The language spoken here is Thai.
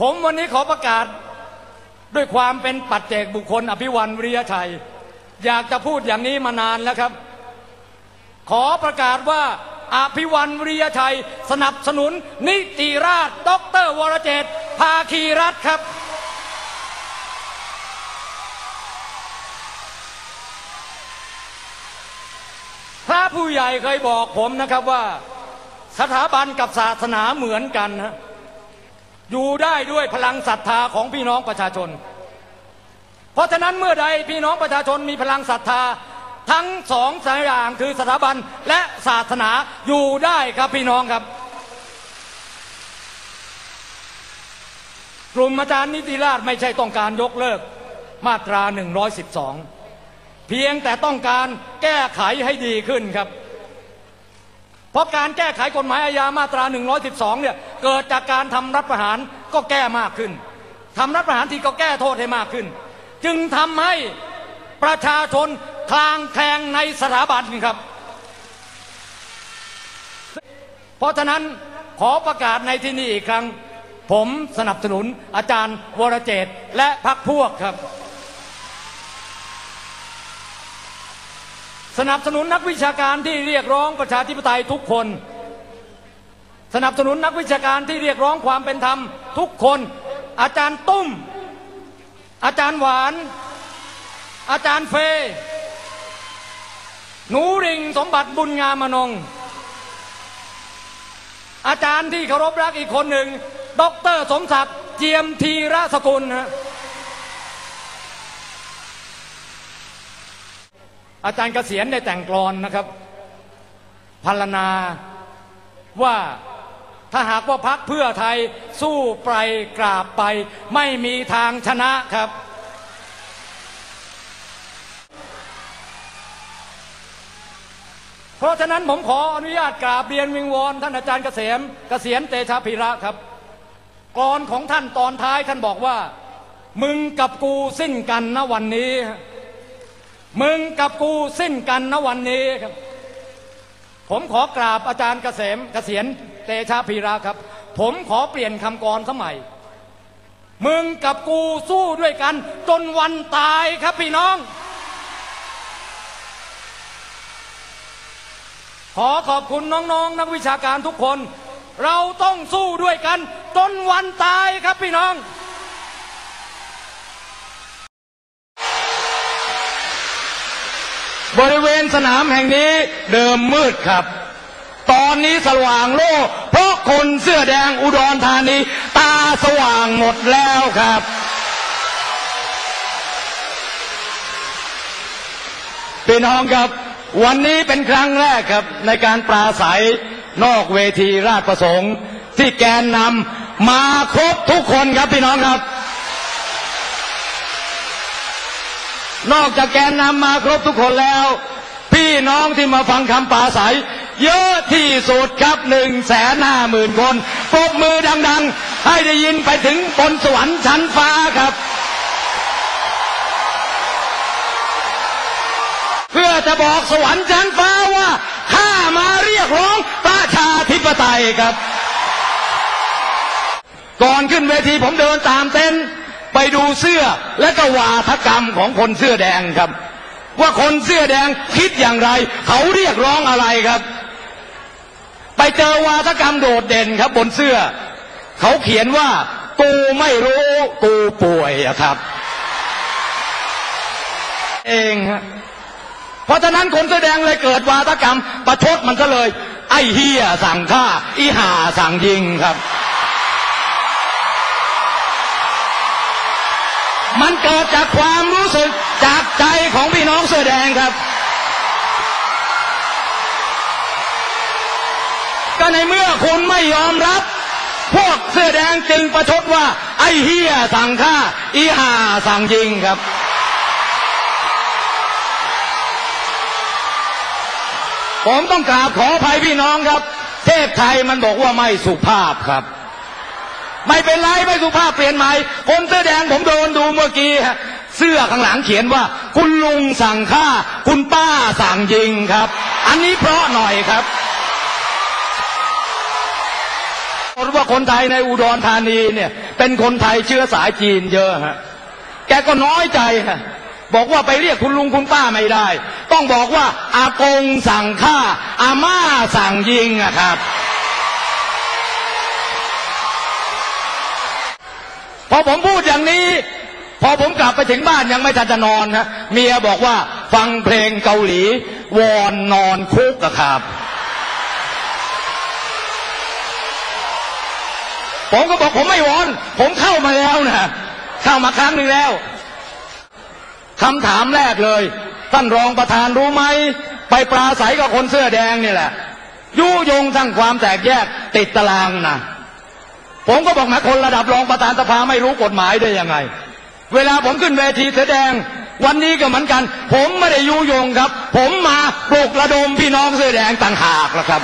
ผมวันนี้ขอประกาศด้วยความเป็นปัจเจกบุคคลอภิวันวิริยชัย อยากจะพูดอย่างนี้มานานแล้วครับ ขอประกาศว่าอภิวันวิริยชัย สนับสนุน นิติราชด็อกเตอร์วรเจตภาคีรัฐครับ พระผู้ใหญ่เคยบอกผมนะครับว่า สถาบันกับศาสนาเหมือนกันนะ อยู่ได้ด้วยพลังศรัทธาของพี่น้องประชาชน เพราะฉะนั้นเมื่อใดพี่น้องประชาชนมีพลังศรัทธา ทั้งสองสายอย่างคือสถาบันและศาสนาอยู่ได้ครับพี่น้องครับ กลุ่มอาจารย์นิติราชไม่ใช่ต้องการยกเลิกมาตรา 112 เพียงแต่ต้องการแก้ไขให้ดีขึ้นครับ เพราะการแก้ไขกฎหมายอาญามาตรา 112 เนี่ยเกิดจากการทำรัฐประหารก็แก้มากขึ้นทำรัฐประหารทีก็แก้โทษให้มากขึ้น จึงทำให้ประชาชนคลางแคลงในสถาบันครับ เพราะฉะนั้นขอประกาศในที่นี้อีกครั้ง ผมสนับสนุนอาจารย์วรเจตและพรรคพวกครับ สนับสนุนนักวิชาการที่เรียกร้องประชาธิปไตยทุกคน สนับสนุนนักวิชาการที่เรียกร้องความเป็นธรรมทุกคน อาจารย์ตุ้ม อาจารย์หวาน อาจารย์เฟยหนูริงสมบัติบุญงามมนง อาจารย์ที่เคารพรักอีกคนหนึ่งด็อกเตอร์สมศักดิ์เจียมทีระสกุลฮะ อาจารย์เกษียณได้แต่งกลอนนะครับพรรณนาว่าถ้าหากว่าพักเพื่อไทยสู้ไปกราบไป ไม่มีทางชนะครับ เพราะฉะนั้นผมขออนุญาตกราบเรียนวิงวอนท่านอาจารย์เกษมเกษียณเตชะพิระครับกรอนของท่านตอนท้ายท่านบอกว่า มึงกับกูสิ้นกันนะวันนี้ มึงกับกูสิ้นกันนะวันนี้ครับ ผมขอกราบอาจารย์เกษมเกษียณเตชะพีระครับ ผมขอเปลี่ยนคำกรสมัย มึงกับกูสู้ด้วยกัน จนวันตายครับพี่น้อง ขอขอบคุณน้องๆนักวิชาการทุกคน เราต้องสู้ด้วยกัน จนวันตายครับพี่น้อง บริเวณสนามแห่งนี้เดิมมืดครับ ตอนนี้สว่างโล่เพราะคนเสื้อแดงอุดรธานีตาสว่างหมดแล้วครับ พี่น้องครับ วันนี้เป็นครั้งแรกครับ ในการปราศัยนอกเวทีราชประสงค์ ที่แกนนำมาครบทุกคนครับพี่น้องครับ นอกจากแกนนำมาครบทุกคนแล้ว พี่น้องที่มาฟังคำปราศัย เยอะที่สุดครับหนึ่งแสนห้าหมื่นคนปรบมือดัง ๆ ให้ได้ยินไปถึงบนสวรรค์ชั้นฟ้าครับเพื่อจะบอกสวรรค์ชั้นฟ้าว่าข้ามาเรียกร้องประชาธิปไตยครับ ก่อนขึ้นเวทีผมเดินตามเต็นท์ ไปดูเสื้อและก็วาทกรรมของคนเสื้อแดงครับ ว่าคนเสื้อแดงคิดอย่างไร เขาเรียกร้องอะไรครับ ไปเจอวาทกรรมโดดเด่นครับ บนเสื้อ เขาเขียนว่า กูไม่รู้กูป่วยอะครับ เองฮะเพราะฉะนั้นคนเสื้อแดงเลยเกิดวาทกรรม ประชดมันก็เลย ไอ้เฮียสั่งฆ่าอีหาสั่งยิงครับ มันเกิดจากความรู้สึกจากใจของพี่น้องเสื้อแดงครับ ก็ในเมื่อคุณไม่ยอมรับ พวกเสื้อแดงจึงประชดว่า ไอ้เฮียสั่งฆ่า อีห่าสั่งยิงครับผมต้องกราบขออภัยพี่น้องครับ เทพไทยมันบอกว่าไม่สุภาพครับ ไม่เป็นไรไม่สุภาพเปลี่ยนใหม่คนเสื้อแดงผมโดนดูเมื่อกี้ฮะเสื้อข้างหลังเขียนว่า คุณลุงสั่งฆ่า คุณป้าสั่งยิงครับ อันนี้เพราะหน่อยครับคนว่าคนไทยในอุดรธานีเนี่ย เป็นคนไทยเชื้อสายจีนเยอะฮะแกก็น้อยใจฮะบอกว่าไปเรียกคุณลุงคุณป้าไม่ได้ ต้องบอกว่าอากงสั่งฆ่าอาม่าสั่งยิงอะครับ ผมพูดอย่างนี้ พอผมกลับไปถึงบ้านยังไม่ทันจะนอนฮะเมียบอกว่าฟังเพลงเกาหลี วอนนอนคุกอะครับ ผมก็บอกผมไม่วอน ผมเข้ามาแล้วนะเข้ามาครั้งหนึ่งแล้วคำถามแรกเลย ท่านรองประธานรู้ไหม ไปปราศัยกับคนเสื้อแดงนี่แหละยุยงทั้งความแตกแยกติดตารางนะ ผมก็บอกแม้คนระดับรองประธานสภาไม่รู้กฎหมายได้ยังไง เวลาผมขึ้นเวทีแสดง วันนี้ก็เหมือนกัน ผมไม่ได้ยุยงครับ ผมมาปลุกระดมพี่น้องเสื้อแดงต่างหากละครับ